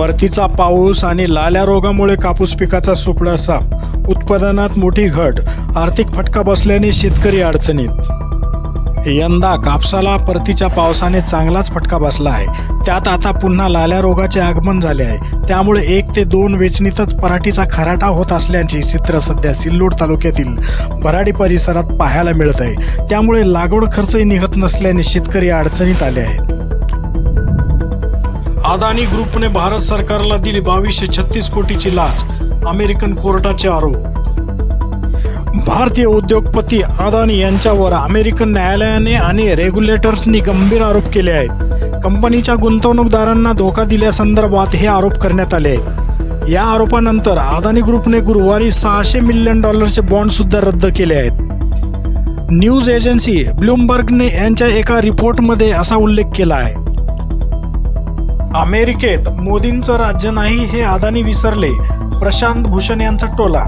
परतीचा पाऊस आणि लाल्या रोगामुळे कापूस पिकाचा सुपडासा. उत्पादनात मोठी घट. आर्थिक फटका बसल्याने शेतकरी अडचणीत. यंदा कापसाला परतीच्या पावसाने चांगलाच फटका बसला आहे. त्यात आता पुन्हा लाल्या रोगाचे आगमन झाले आहे. त्यामुळे एक ते दोन वेचणीतच पराठीचा खराटा होत असल्याचे चित्र सध्या सिल्लोड तालुक्यातील भराडी परिसरात पाहायला मिळत आहे त्यामुळे लागवड खर्चही निघत नसल्याने शेतकरी अडचणीत आले आहेत. अदानी ग्रुपने भारत सरकारला दिली बावीसशे छत्तीस कोटीची लाच. अमेरिकन कोर्टाचे आरोप. भारतीय उद्योगपती अदानी यांच्यावर अमेरिकन न्यायालयाने आणि रेग्युलेटर्सनी गंभीर आरोप केले आहेत. कंपनीच्या गुंतवणूकदारांना धोका दिल्यासंदर्भात हे आरोप करण्यात आले आहेत. या आरोपानंतर अदानी ग्रुपने गुरुवारी सहाशे मिलियन डॉलरचे बॉन्ड सुद्धा रद्द केले आहेत. न्यूज एजन्सी ब्लूमबर्गने यांच्या एका रिपोर्टमध्ये असा उल्लेख केला आहे. अमेरिकेत मोदींचं राज्य नाही हे अदानी विसरले प्रशांत भूषण यांचा टोला.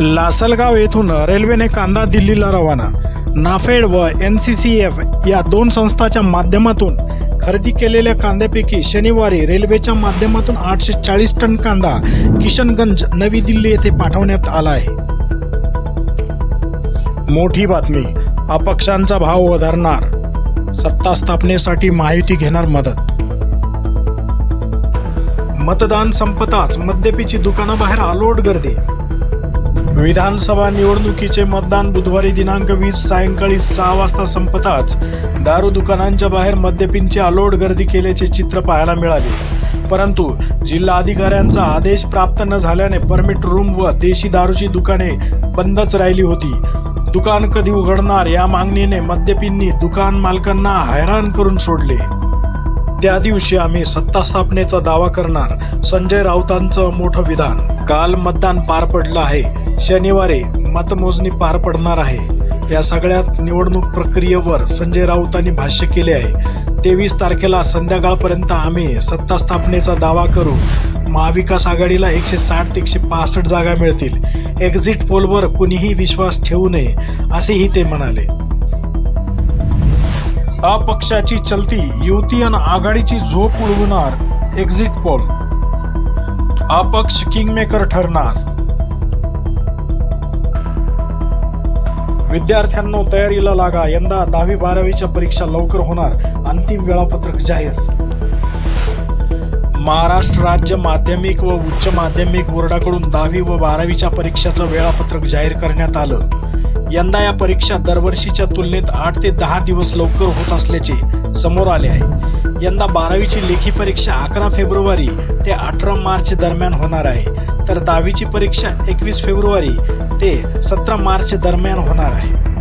लासलगाव येथून रेल्वेने कांदा दिल्लीला रवाना. नाफेड व एन सी सी एफ या दोन संस्थांच्या माध्यमातून खरेदी केलेल्या कांद्यापैकी शनिवारी रेल्वेच्या माध्यमातून आठशे चाळीस टन कांदा किशनगंज नवी दिल्ली येथे पाठवण्यात आला आहे. मोठी बातमी अपक्षांचा भाव वधारणार. सत्ता स्थापनेसाठी महायुती घेणार मदत. मतदान संपताच मद्यपीची दुकानाबाहेर आलोट गर्दी. विधानसभा निवडणुकीचे मतदान बुधवारी दिनांक वीस सायंकाळी सहा वाजता संपताच दारू दुकानांच्या बाहेर मद्यपींची आलोट गर्दी केल्याचे चित्र पाहायला मिळाले. परंतु जिल्हा अधिकाऱ्यांचा आदेश प्राप्त न झाल्याने परमिट रूम व देशी दारूची दुकाने बंदच राहिली होती. दुकान कधी उघडणार या मागणीने मद्यपींनी दुकान मालकांना हैराण करून सोडले. त्या दिवशी आम्ही सत्ता स्थापनेचा दावा करणार संजय राऊतांचं मोठं विधान. काल मतदान पार पडलं आहे. शनिवारी मतमोजणी पार पडणार आहे. या सगळ्यात निवडणूक प्रक्रियेवर संजय राऊतांनी भाष्य केले आहे. तेवीस तारखेला संध्याकाळपर्यंत आम्ही सत्ता स्थापनेचा दावा करू. महाविकास आघाडीला एकशे साठ ते एकशे पासष्ट जागा मिळतील. एक्झिट पोलवर कुणीही विश्वास ठेवू नये असेही ते म्हणाले. अपक्षाची चलती युती आणि आघाडीची झोप उडवणार एक्झिट पोल अपक्ष किंगमेकर ठरणार. विद्यार्थ्यांनो तयारीला लागा. यंदा दहावी बारावीच्या परीक्षा लवकर होणार. अंतिम वेळापत्रक जाहीर. महाराष्ट्र राज्य माध्यमिक व उच्च माध्यमिक बोर्डाकडून दहावी व बारावीच्या परीक्षाचं वेळापत्रक जाहीर करण्यात आलं. यंदा या परीक्षा दरवर्षीच्या तुलनेत आठ ते दहा दिवस लवकर होत असल्याचे समोर आले आहे. यंदा बारावीची लेखी परीक्षा अकरा फेब्रुवारी ते अठरा मार्च दरम्यान होणार आहे. तर दहावीची परीक्षा एकवीस फेब्रुवारी ते सतरा मार्च दरम्यान होणार आहे.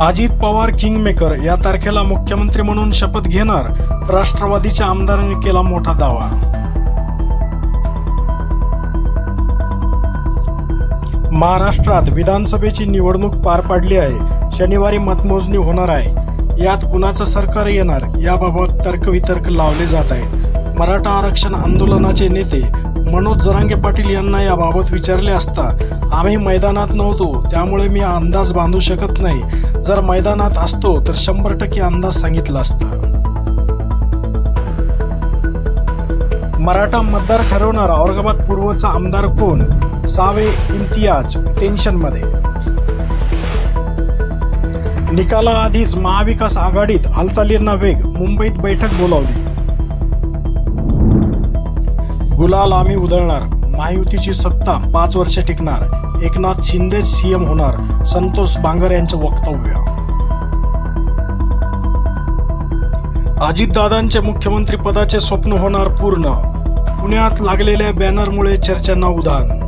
अजित पवार किंगमेकर या तारखेला मुख्यमंत्री म्हणून शपथ घेणार राष्ट्रवादीच्या आमदारांनी केला मोठा दावा. महाराष्ट्रात विधानसभेची निवडणूक पार पाडली आहे. शनिवारी मतमोजणी होणार आहे. यात कुणाचं सरकार येणार याबाबत तर्कवितर्क लावले जात आहेत. मराठा आरक्षण आंदोलनाचे नेते मनोज जरांगे पाटील यांना याबाबत विचारले असता आम्ही मैदानात नव्हतो त्यामुळे मी अंदाज बांधू शकत नाही. जर मैदानात असतो तर शंभर टक्के अंदाज सांगितला असता. मराठा मतदार ठरवणारा औरंगाबाद पूर्वचा आमदार कोण? सावे इम्तियाज टेन्शनमध्ये. निकालाआधीच महाविकास आघाडीत हालचालींना वेग मुंबईत बैठक बोलावली. गुलाल आम्ही उधळणार महायुतीची सत्ता पाच वर्ष टिकणार. एकनाथ शिंदे सीएम होणार संतोष बांगर यांचं वक्तव्य. अजितदादांचे मुख्यमंत्री पदाचे स्वप्न होणार पूर्ण. पुण्यात लागलेल्या बॅनरमुळे चर्चांना उधाण